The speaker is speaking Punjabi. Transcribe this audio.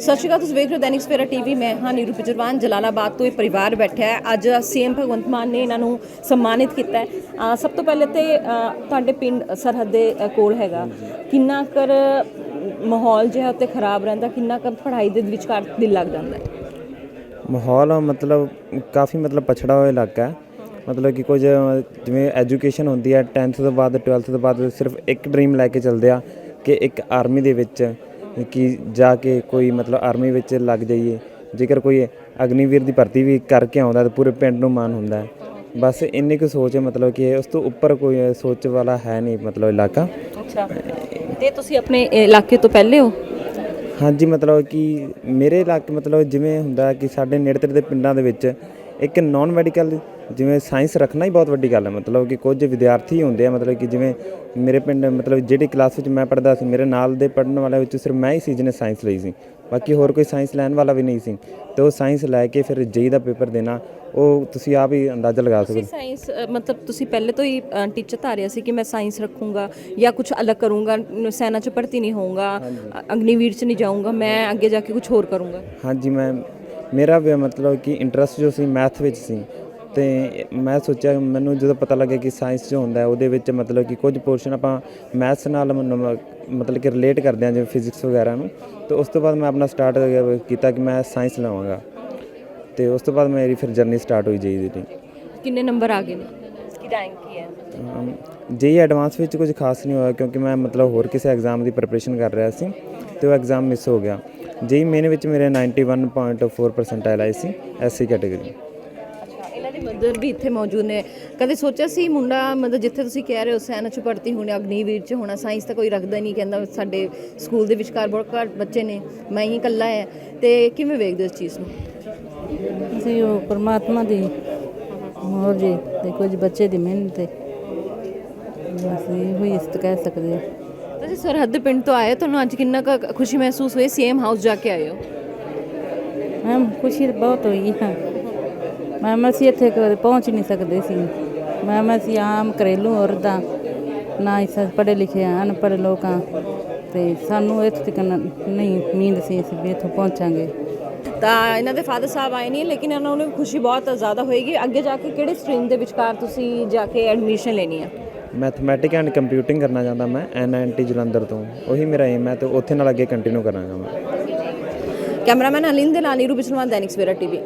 ਸਤਿ ਸ਼੍ਰੀ ਅਕਾਲ, ਤੁਸੀਂ ਵੇਖ ਰਹੇ ਹੋ ਦੈਨਿਕ ਸਵੇਰਾ ਟੀਵੀ। ਮੈਂ ਹਾਂ ਨੀਰੂ ਪਿਜਰਵਾਨ ਜਲਾਲਾਬਾਦ ਤੋਂ ਇਹ ਪਰਿਵਾਰ ਬੈਠਾ ਹੈ। ਅੱਜ ਸੀਐਮ ਭਗਵੰਤ ਮਾਨ ਨੇ ਇਹਨਾਂ ਨੂੰ ਸਨਮਾਨਿਤ ਕੀਤਾ ਹੈ। ਸਭ ਤੋਂ ਪਹਿਲੇ ਤੇ ਤੁਹਾਡੇ ਪਿੰਡ ਸਰਹੱਦ ਦੇ ਕੋਲ ਹੈਗਾ। ਕਿੰਨਾ ਕਰ ਮਾਹੌਲ ਜਿਹਾ ਉੱਤੇ ਖਰਾਬ ਰਹਿੰਦਾ, ਕਿੰਨਾ ਕਰ ਪੜ੍ਹਾਈ ਦੇ ਵਿਚਕਾਰ ਦਿਲ ਲੱਗ ਜਾਂਦਾ ਹੈ? ਮਾਹੌਲ ਮਤਲਬ ਕਾਫੀ ਮਤਲਬ ਪਛੜਾ ਹੋਇਆ ਇਲਾਕਾ ਹੈ। ਮਤਲਬ ਕਿ ਕੁਝ, ਜਿਵੇਂ ਐਜੂਕੇਸ਼ਨ ਹੁੰਦੀ ਹੈ 10th ਤੋਂ ਬਾਅਦ 12th ਤੋਂ ਬਾਅਦ ਸਿਰਫ ਇੱਕ ਡ੍ਰੀਮ ਲੈ ਕੇ ਚੱਲਦੇ ਆ ਕਿ ਇੱਕ ਆਰਮੀ ਦੇ ਵਿੱਚ ਕਿ ਜਾ ਕੇ ਕੋਈ ਮਤਲਬ ਆਰਮੀ ਵਿੱਚ ਲੱਗ ਜਾਈਏ। ਜੇਕਰ ਕੋਈ ਅਗਨੀਵੀਰ ਦੀ ਭਰਤੀ ਵੀ ਕਰਕੇ ਆਉਂਦਾ ਤਾਂ ਪੂਰੇ ਪਿੰਡ ਨੂੰ ਮਾਣ ਹੁੰਦਾ। ਬਸ ਇੰਨੀ ਕੁ ਸੋਚ ਹੈ ਮਤਲਬ ਕਿ ਉਸ ਤੋਂ ਉੱਪਰ ਕੋਈ ਸੋਚ ਵਾਲਾ ਹੈ ਨਹੀਂ ਮਤਲਬ ਇਲਾਕਾ। ਅੱਛਾ। ਤੇ ਤੁਸੀਂ ਆਪਣੇ ਇਲਾਕੇ ਤੋਂ ਪਹਿਲੇ ਹੋ? ਹਾਂਜੀ ਮਤਲਬ ਕਿ ਮੇਰੇ ਇਲਾਕੇ ਮਤਲਬ ਜਿਵੇਂ ਹੁੰਦਾ ਕਿ ਸਾਡੇ ਨੇੜੇ ਤੇੜੇ ਦੇ ਪਿੰਡਾਂ ਦੇ ਵਿੱਚ ਇੱਕ ਨਾਨ ਮੈਡੀਕਲ ਜਿਵੇਂ ਸਾਇੰਸ ਰੱਖਣਾ ਹੀ ਬਹੁਤ ਵੱਡੀ ਗੱਲ ਹੈ ਮਤਲਬ ਕਿ ਕੁਝ ਵਿਦਿਆਰਥੀ ਹੁੰਦੇ ਆ ਮਤਲਬ ਕਿ ਜਿਵੇਂ ਮੇਰੇ ਪਿੰਡ ਮਤਲਬ ਜਿਹੜੀ ਕਲਾਸ ਵਿੱਚ ਮੈਂ ਪੜ੍ਹਦਾ ਸੀ ਮੇਰੇ ਨਾਲ ਦੇ ਪੜ੍ਹਨ ਵਾਲਿਆਂ ਵਿੱਚ ਸਿਰਫ ਮੈਂ ਹੀ ਸੀ ਜਿਹਨੇ ਸਾਇੰਸ ਲਈ ਸੀ। ਬਾਕੀ ਹੋਰ ਕੋਈ ਸਾਇੰਸ ਲੈਣ ਵਾਲਾ ਵੀ ਨਹੀਂ ਸੀ। ਤੇ ਉਹ ਸਾਇੰਸ ਲੈ ਕੇ ਫਿਰ ਜੇਈ ਦਾ ਪੇਪਰ ਦੇਣਾ ਉਹ ਤੁਸੀਂ ਆਪ ਹੀ ਅੰਦਾਜ਼ਾ ਲਗਾ ਸਕਦੇ ਸਾਇੰਸ ਮਤਲਬ ਤੁਸੀਂ ਪਹਿਲੇ ਤੋਂ ਹੀ ਟੀਚਰ ਧਾਰਿਆ ਸੀ ਕਿ ਮੈਂ ਸਾਇੰਸ ਰੱਖੂੰਗਾ ਜਾਂ ਕੁਝ ਅਲੱਗ ਕਰੂੰਗਾ ਸੈਨਾ 'ਚ ਭਰਤੀ ਨਹੀਂ ਹੋਊਂਗਾ ਅਗਨੀਵੀਰ 'ਚ ਨਹੀਂ ਜਾਊਂਗਾ ਮੈਂ ਅੱਗੇ ਜਾ ਕੇ ਕੁਝ ਹੋਰ ਕਰੂੰਗਾ। ਹਾਂਜੀ ਮੈਂ ਮੇਰਾ ਵੀ ਮਤਲਬ ਕਿ ਇੰਟਰਸਟ ਜੋ ਸੀ ਮੈਥ ਵਿੱਚ ਸੀ ਤੇ ਮੈਂ ਸੋਚਿਆ ਮੈਨੂੰ ਜਦੋਂ ਪਤਾ ਲੱਗਿਆ ਕਿ ਸਾਇੰਸ ਜੋ ਹੁੰਦਾ ਹੈ ਉਹਦੇ ਵਿੱਚ ਮਤਲਬ ਕਿ ਕੁਝ ਪੋਰਸ਼ਨ ਆਪਾਂ ਮੈਥਸ ਨਾਲ ਮਤਲਬ ਕਿ ਰਿਲੇਟ ਕਰਦੇ ਹਾਂ ਜਿਵੇਂ ਫਿਜ਼ਿਕਸ ਵਗੈਰਾ ਨੂੰ ਤੇ ਉਸ ਤੋਂ ਬਾਅਦ ਮੈਂ ਆਪਣਾ ਸਟਾਰਟ ਕੀਤਾ ਕਿ ਮੈਂ ਸਾਇੰਸ ਲਵਾਂਗਾ। ਤੇ ਉਸ ਤੋਂ ਬਾਅਦ ਮੇਰੀ ਫਿਰ ਜਰਨੀ ਸਟਾਰਟ ਹੋਈ ਜੇਈ ਦੀ। ਕਿੰਨੇ ਨੰਬਰ ਆ ਗਏ ਨੇ? ਕੀ ਰੈਂਕ ਕੀ ਹੈ? ਜੇਈ ਐਡਵਾਂਸ ਵਿੱਚ ਕੁਝ ਖਾਸ ਨਹੀਂ ਹੋਇਆ ਕਿਉਂਕਿ ਮੈਂ ਮਤਲਬ ਹੋਰ ਕਿਸੇ ਐਗਜ਼ਾਮ ਦੀ ਪ੍ਰੈਪਰੇਸ਼ਨ ਕਰ ਰਿਹਾ ਸੀ ਤੇ ਉਹ ਐਗਜ਼ਾਮ ਮਿਸ ਹੋ ਗਿਆ। ਜੇਈ ਮੇਨ ਵਿੱਚ ਮੇਰੇ 91.4 ਪਰਸੈਂਟਾਈਲ ਆਈ ਸੀ ਐਸਸੀ ਕੈਟਾਗਰੀ ਅੱਛਾ ਇਹਨਾਂ ਦੀ ਮਦਰ ਵੀ ਇੱਥੇ ਮੌਜੂਦ ਨੇ। ਕਦੇ ਸੋਚਿਆ ਸੀ ਮੁੰਡਾ ਮਤਲਬ ਜਿੱਥੇ ਤੁਸੀਂ ਕਹਿ ਰਹੇ ਹੋ ਸੈਨਾ 'ਚ ਭਰਤੀ ਹੋਣਾ ਅਗਨੀਵੀਰ 'ਚ ਹੋਣਾ ਸਾਇੰਸ ਤਾਂ ਕੋਈ ਰੱਖਦਾ ਨਹੀਂ ਕਹਿੰਦਾ ਸਾਡੇ ਸਕੂਲ ਦੇ ਵਿਚਕਾਰ ਬਹੁਤ ਘੱਟ ਬੱਚੇ ਨੇ ਮੈਂ ਹੀ ਇਕੱਲਾ ਹੈ। ਤੇ ਕਿਵੇਂ ਵੇਖਦੇ ਹੋ ਇਸ ਚੀਜ਼ ਨੂੰ? ਅਸੀਂ ਉਹ ਪਰਮਾਤਮਾ ਦੀ ਮੋਹਰ ਜੀ ਤੇ ਕੁਝ ਬੱਚੇ ਦੀ ਮਿਹਨਤ ਹੈ। ਬਸ ਇਹੋ ਹੀ ਇਸ ਕਹਿ ਸਕਦੇ ਹਾਂ। ਤੁਸੀਂ ਸਰਹੱਦ ਪਿੰਡ ਤੋਂ ਆਏ ਹੋ, ਤੁਹਾਨੂੰ ਅੱਜ ਕਿੰਨਾ ਕੁ ਖੁਸ਼ੀ ਮਹਿਸੂਸ ਹੋਈ? ਸੀਐਮ ਹਾਊਸ ਜਾ ਕੇ ਆਏ ਹੋ। ਮੈਮ ਖੁਸ਼ੀ ਬਹੁਤ ਹੋਈ ਹੈ ਮੈਮ ਅਸੀਂ ਇੱਥੇ ਕਦੇ ਪਹੁੰਚ ਨਹੀਂ ਸਕਦੇ ਸੀ। ਮੈਮ ਅਸੀਂ ਆਮ ਘਰੇਲੂ ਔਰਤਾਂ ਨਾ ਹੀ ਪੜ੍ਹੇ ਲਿਖੇ ਹਾਂ, ਅਨਪੜ੍ਹ ਲੋਕਾਂ। ਤੇ ਸਾਨੂੰ ਇੱਥੇ ਤੱਕ ਨਹੀਂ ਉਮੀਦ ਸੀ ਅਸੀਂ ਵੀ ਇੱਥੋਂ ਪਹੁੰਚਾਂਗੇ। ਤਾਂ ਇਹਨਾਂ ਦੇ ਫਾਦਰ ਸਾਹਿਬ ਆਏ ਨਹੀਂ ਲੇਕਿਨ ਇਹਨਾਂ ਨੂੰ ਖੁਸ਼ੀ ਬਹੁਤ ਜ਼ਿਆਦਾ ਹੋਏਗੀ। ਅੱਗੇ ਜਾ ਕੇ ਕਿਹੜੇ ਸਟਰੀਮ ਦੇ ਵਿਚਕਾਰ ਤੁਸੀਂ ਜਾ ਕੇ ਐਡਮਿਸ਼ਨ ਲੈਣੀ ਹੈ ਮੈਥਮੈਟਿਕ ਐਂਡ ਕੰਪਿਊਟਿੰਗ ਕਰਨਾ ਚਾਹੁੰਦਾ ਮੈਂ ਐਨਆਈਟੀ ਜਲੰਧਰ ਤੋਂ। ਉਹੀ ਮੇਰਾ ਏਮ ਹੈ ਤੇ ਉੱਥੇ ਨਾਲ ਅੱਗੇ ਕੰਟੀਨਿਊ ਕਰਾਂਗਾ ਮੈਂ। ਕੈਮਰਾਮੈਨ ਅਲਿੰਦ ਦੇ ਨਾਲ ਨੀਰੂ ਬਿਸਲਵਾਨ ਦੈਨਿਕ ਸਵੇਰਾ ਟੀਵੀ।